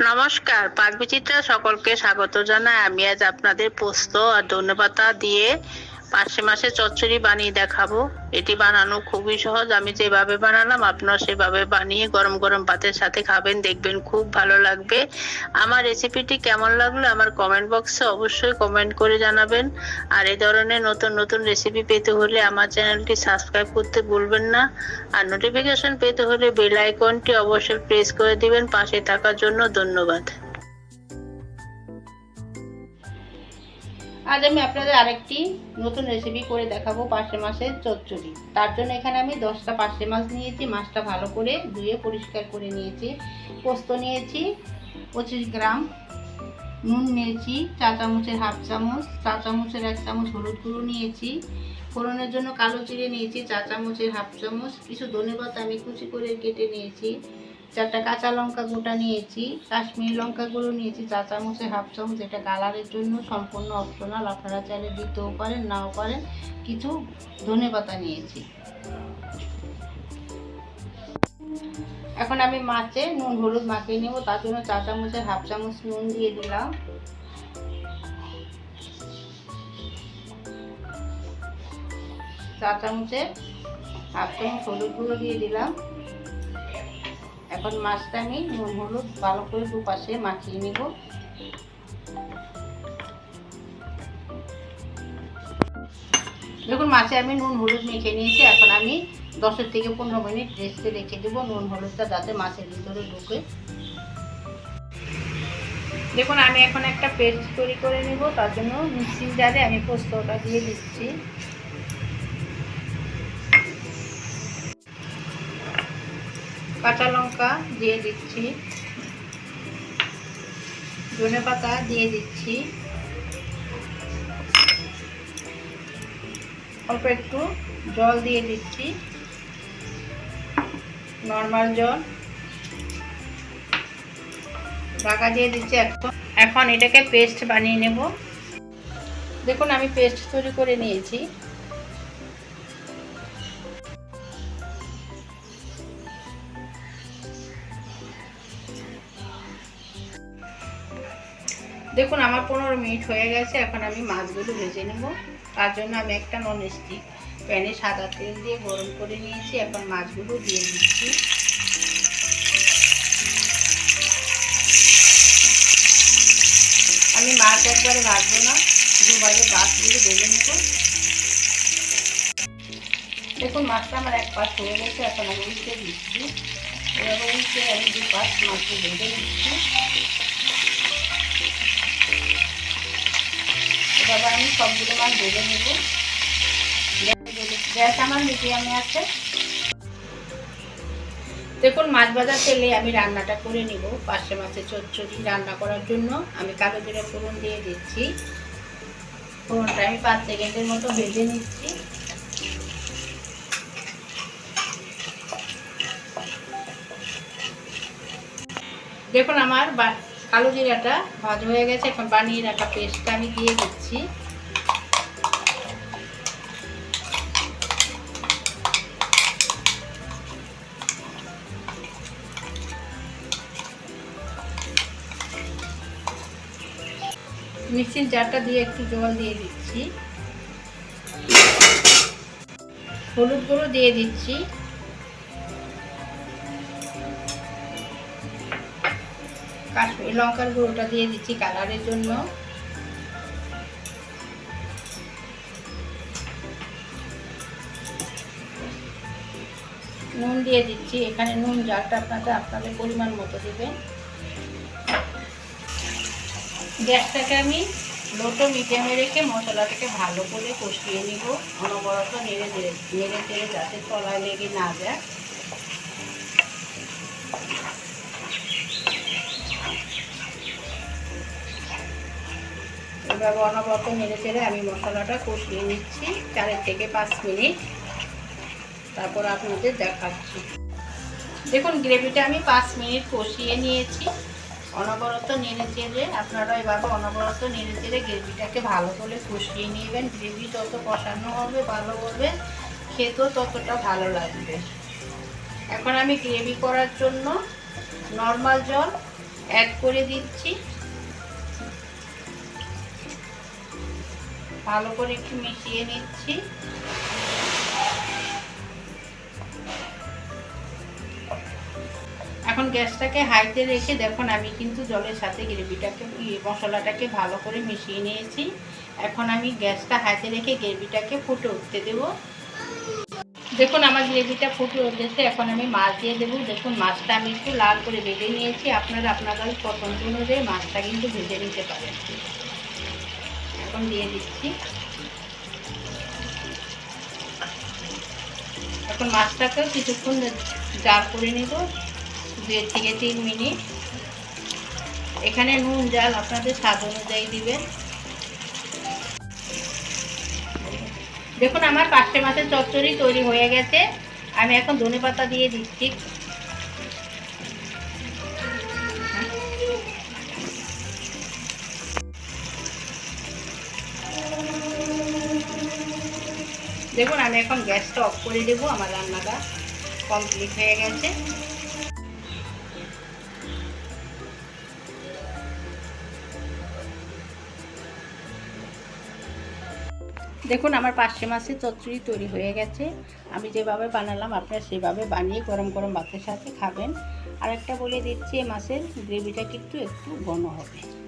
নমস্কার পাক বিচিত্রা সকলকে স্বাগত জানাই। আমি আজ আপনাদের পোস্ত আর ধন্যবাদ দিয়ে পার্শে মাসে চচ্চড়ি বানিয়ে দেখাবো। এটি বানানো খুবই সহজ। আমি যেভাবে বানালাম আপনারা সেভাবে বানিয়ে গরম গরম ভাতের সাথে খাবেন, দেখবেন খুব ভালো লাগবে। আমার রেসিপিটি কেমন লাগল আমার কমেন্ট বক্সে অবশ্যই কমেন্ট করে জানাবেন। আর এই ধরনের নতুন নতুন রেসিপি পেতে হলে আমার চ্যানেলটি সাবস্ক্রাইব করতে ভুলবেন না। আর নোটিফিকেশন পেতে হলে বেল আইকনটি অবশ্যই প্রেস করে দিবেন। পাশে থাকার জন্য ধন্যবাদ। আজ আমি আপনাদের আরেকটি নতুন রেসিপি করে দেখাবো পার্শে মাছের চচ্চড়ি। তার জন্য এখানে আমি দশটা পার্শে মাছ নিয়েছি, মাছটা ভালো করে ধুয়ে পরিষ্কার করে নিয়েছি। পোস্ত নিয়েছি, পঁচিশ গ্রাম। নুন নিয়েছি চা চামচের হাফ চামচ চা চামচের এক চামচ হলুদ গুঁড়ো নিয়েছি। ফোড়নের জন্য কালো চিড়ে নিয়েছি চা চামচের হাফ চামচ। কিছু ধনেপাতা আমি কুচি করে কেটে নিয়েছি। চারটা কাঁচা লঙ্কা গোটা নিয়েছি, কাশ্মীরি লঙ্কা গুঁড়ো নিয়েছি, চা চামচে, হাফ চামচ, এটা কালারের জন্য সম্পূর্ণ অপশনাল আপনারা চাইলে দিতেও পারেন, নাও পারেন, কিছু ধনে পাতা নিয়েছি। এখন আমি মাছে নুন, হলুদ মাখিয়ে নেব, তার জন্য চা চামচের হাফ চামচ নুন দিয়ে দিলাম। চা চামচের হাফ চামচ হলুদ গুঁড়ো দিয়ে দিলাম। এখন মাছটা আমি নুন, হলুদ ভালো করে দুপাশে মাখিয়ে নেব। দেখুন, মাছে আমি নুন, হলুদ মেখে নিয়েছি। এখন আমি দশের থেকে পনেরো মিনিট রেস্টে রেখে দেবো নুন, হলুদটা যাতে মাছের ভিতরে ঢুকে। দেখুন, আমি এখন একটা পেস্ট তৈরি করে নেব। তার জন্য মিক্সিং জারে আমি পোস্তটা দিয়ে দিচ্ছি। কাঁচা লঙ্কা দিয়ে দিচ্ছি। ধনে পাতা দিয়ে দিচ্ছি। অল্প একটু জল দিয়ে দিচ্ছি। নর্মাল জল। ঢাকা দিয়ে দিচ্ছি এখন। এখন এটাকে পেস্ট বানিয়ে নেব। দেখুন, আমি পেস্ট তৈরি করে নিয়েছি। দেখুন, আমার পনেরো মিনিট হয়ে গেছে, এখন আমি মাছগুলো ভেজে নেব। তার জন্য আমি একটা নন স্টিক প্যানে সাদা তেল দিয়ে গরম করে নিয়েছি, এখন মাছগুলো দিয়ে দিচ্ছি। আমি মাছ একবারে ভাজবো না, দুবারে মাছগুলো ভেজে নেব। দেখুন, মাছটা আমার এক পাশ হয়ে গেছে, এখন আমি উল্টে দিচ্ছি। এভাবে উল্টে আমি দু পাশ মাছটা ভেজে নিচ্ছি। এভাবে আমি সবগুলো মাছ ভেজে নেব। গ্যাস আমার মিডিয়ামে আছে। দেখুন, মাছ ভাজার তেলে আমি রান্নাটা করে নিব। পার্শে মাছের চচ্চড়ি রান্না করার জন্য আমি কালো জিরে ফোড়ন দিয়ে দিচ্ছি। ফোড়নটা আমি পাঁচ সেকেন্ডের মতো ভেজে নিচ্ছি। দেখুন, আমার কালো জিরাটা ভাজ হয়ে গেছে, এখন বানিয়ে রাখা পেস্টটা আমি দিয়ে দিচ্ছি। মিক্সির জারটা দিয়ে একটু জল দিয়ে দিচ্ছি। হলুদ গুঁড়ো দিয়ে দিচ্ছি। কাশ্মীরি লঙ্কার গুঁড়োটা দিয়ে দিচ্ছি কালারের জন্য। নুন দিয়ে দিচ্ছি। এখানে নুন জালটা আপনাদের আপনাদের পরিমাণ মতো দেবেন গ্যাসটাকে আমি লোটো মিডিয়ামে রেখে মশলাটাকে ভালো করে কষিয়ে নিব। অনবরত নেড়ে নেড়ে চেড়ে যাতে তলায় লেগে না যায়। এভাবে অনবরত নেড়ে চেড়ে আমি মশলাটা কষিয়ে নিচ্ছি চারের থেকে পাঁচ মিনিট। তারপর আপনাদের দেখাচ্ছি। দেখুন, গ্রেভিটা আমি পাঁচ মিনিট কষিয়ে নিয়েছি। অনবরত নেড়ে চেড়ে আপনারা এভাবে অনবরত নেড়ে চেড়ে গ্রেভিটাকে ভালো করে কষিয়ে নেবেন। গ্রেভি যত কষানো হবে, ভালো হবে, খেতেও ততটা ভালো লাগবে। এখন আমি গ্রেভি করার জন্য নর্মাল জল অ্যাড করে দিচ্ছি। ভালো করে একটু মিশিয়ে নিচ্ছি। এখন গ্যাসটাকে হাইতে রেখে দেখুন, আমি কিন্তু জলের সাথে গ্রেভিটাকে মশলাটাকে ভালো করে মিশিয়ে নিয়েছি। এখন আমি গ্যাসটা হাইতে রেখে গ্রেভিটাকে ফুটে উঠতে দেবো। দেখুন, আমার গ্রেভিটা ফুটে উঠেছে। এখন আমি মাছ দিয়ে দেবো। দেখুন, মাছটা আমি একটু লাল করে ভেজে নিয়েছি। আপনারা আপনাদের পছন্দ অনুযায়ী মাছটা কিন্তু ভেজে নিতে পারেন। এখন দিয়ে দিচ্ছি। এখন মাছটাকেও কিছুক্ষণ জাল করে নেব, দুই থেকে তিন মিনিট। এখানে নুন, জাল আপনাদের স্বাদ অনুযায়ী দিবেন। দেখুন, আমার পাঁচটে মাছের চচ্চড়ি তৈরি হয়ে গেছে। আমি এখন ধনে পাতা দিয়ে দিচ্ছি। দেখুন, আমি এখন গ্যাসটা অফ করে দেবো, আমার রান্নাটা কমপ্লিট হয়ে গেছে। দেখুন, আমার পার্শে মাছের চচ্চড়ি তৈরি হয়ে গেছে। আমি যেভাবে বানালাম, আপনারা সেভাবে বানিয়ে গরম গরম ভাতের সাথে খাবেন। আর একটা বলে দিচ্ছি, এ মাছের গ্রেভিটা কিন্তু একটু ঘন হবে।